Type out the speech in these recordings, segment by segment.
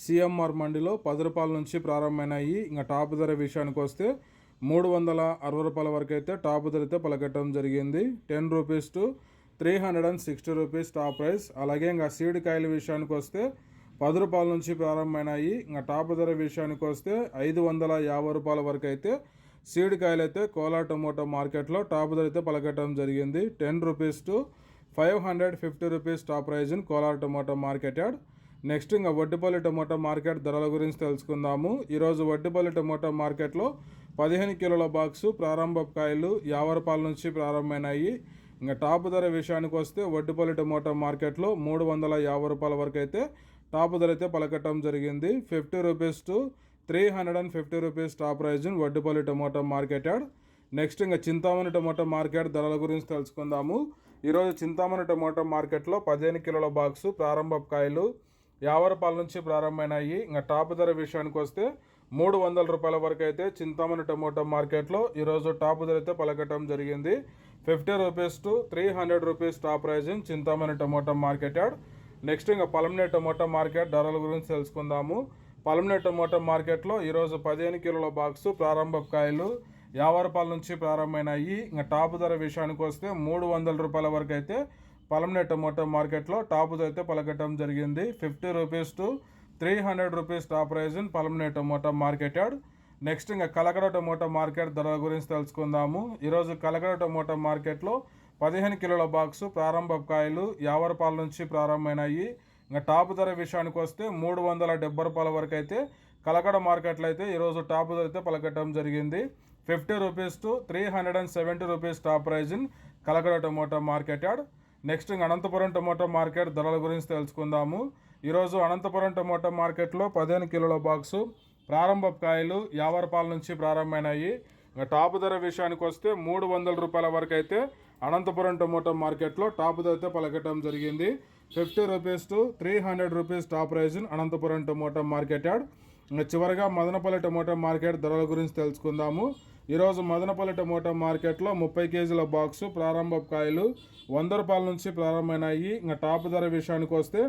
CMR మండిలో పది రూపాయల నుంచి ప్రారంభమైనాయి. ఇంకా టాప్ ధర విషయానికి వస్తే మూడు వందల అరవై రూపాయల వరకు అయితే టాప్ ధర అయితే పలకట్టడం జరిగింది. Ten rupees to three hundred and sixty rupees top price. అలాగే ఇంకా సీడ్ కాయల విషయానికి వస్తే పది రూపాయల నుంచి ప్రారంభమైనాయి. ఇంకా టాప్ ధర విషయానికి వస్తే ఐదు వందల యాభై రూపాయల వరకు అయితే సీడ్ కాయలు అయితే కోలా టొమాటో మార్కెట్లో టాప్ ధర అయితే పలకట్టడం జరిగింది. Ten rupees to five hundred fifty rupees top price in Kolar tomato market yard. Next ఇంకా వడ్డిపల్లి టమోటా మార్కెట్ ధరల గురించి తెలుసుకుందాము. ఈరోజు వడ్డిపల్లి టమోటా మార్కెట్లో పదిహేను కిలోల బాక్సు ప్రారంభ కాయలు యాభై రూపాయల నుంచి ప్రారంభమైనాయి. ఇంకా టాప్ ధర విషయానికి వస్తే వడ్డిపల్లి టమోటా మార్కెట్లో మూడు వందల యాభై రూపాయల వరకు అయితే టాప్ ధర అయితే పలకటం జరిగింది. Fifty rupees to three hundred and fifty rupees top price Vaddipalli tomato market yard. Next ఇంకా చింతామణి టమోటా మార్కెట్ ధరల గురించి తెలుసుకుందాము. ఈరోజు చింతామణి టమోటా మార్కెట్లో పదిహేను కిలోల బాక్సు ప్రారంభ కాయలు యాభై రూపాయల నుంచి ప్రారంభమైనాయి. ఇంకా టాప్ ధర విషయానికి వస్తే మూడు వందల రూపాయల వరకు అయితే చింతామణి టమోటా మార్కెట్లో ఈరోజు టాప్ ధర అయితే పలకటం జరిగింది. Fifty rupees to three hundred rupees top pricing Chintamani tomato market yard. Next ఇంకా పలమనే టమోటా మార్కెట్ ధరల గురించి తెలుసుకుందాము. పలమనే టమోటా మార్కెట్లో ఈరోజు పదిహేను కిలోల బాక్సు ప్రారంభ కాయలు యాభై రూపాయల నుంచి ప్రారంభమైనాయి. ఇంకా టాప్ ధర విషయానికి వస్తే మూడు వందల రూపాయల వరకు అయితే పలమనే టమోటా మార్కెట్లో టాప్ అయితే పలకటం జరిగింది. Fifty rupees to three hundred rupees top price in Palamaner tomato market yard next ఇంకా కలకడ టమోటా మార్కెట్ ధరల గురించి తెలుసుకుందాము. ఈరోజు కలకడ టమోటా మార్కెట్లో పదిహేను కిలోల బాక్సు ప్రారంభ కాయలు యాభై రూపాయల నుంచి ప్రారంభమైనాయి. ఇంకా టాప్ ధర విషయానికి వస్తే మూడు వందల డెబ్బై రూపాయల వరకు అయితే కలకడ మార్కెట్లో అయితే ఈరోజు టాప్ ధర అయితే పలకటం జరిగింది. Fifty rupees to three hundred and seventy rupees top price in Kalakada tomato market yard next Anantapuram tomato market ధరల గురించి తెలుసుకుందాము. ఈరోజు అనంతపురం టమోటా మార్కెట్లో పదిహేను కిలోల బాక్సు ప్రారంభ కాయలు యావరపాల నుంచి ప్రారంభమైనాయి. ఇంకా టాప్ ధర విషయానికి వస్తే మూడు వందల రూపాయల వరకు అయితే అనంతపురం టమోటా మార్కెట్లో టాప్ ధర అయితే పలకటం జరిగింది. Fifty rupees to three hundred rupees top price Anantapuram tomato market yard చివరిగా మదనపల్లి టమోటా మార్కెట్ ధరల గురించి తెలుసుకుందాము. ఈరోజు మదనపల్లి టమోటా మార్కెట్లో ముప్పై కేజీల బాక్సు ప్రారంభ కాయలు వంద రూపాయల నుంచి ప్రారంభమైనాయి. ఇంకా టాప్ ధర విషయానికి వస్తే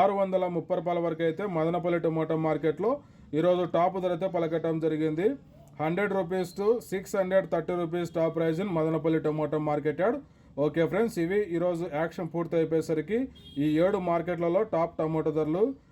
ఆరు వందల ముప్పై రూపాయల వరకు అయితే మదనపల్లి టమోటా మార్కెట్లో ఈరోజు టాప్ ధర అయితే పలకటం జరిగింది. Hundred rupees to six hundred thirty rupees top prize in Madanapalle tomato market yard. Okay friends ఇవి ఈరోజు యాక్షన్ పూర్తి అయిపోయేసరికి ఈ ఏడు మార్కెట్లలో టాప్ టమోటా ధరలు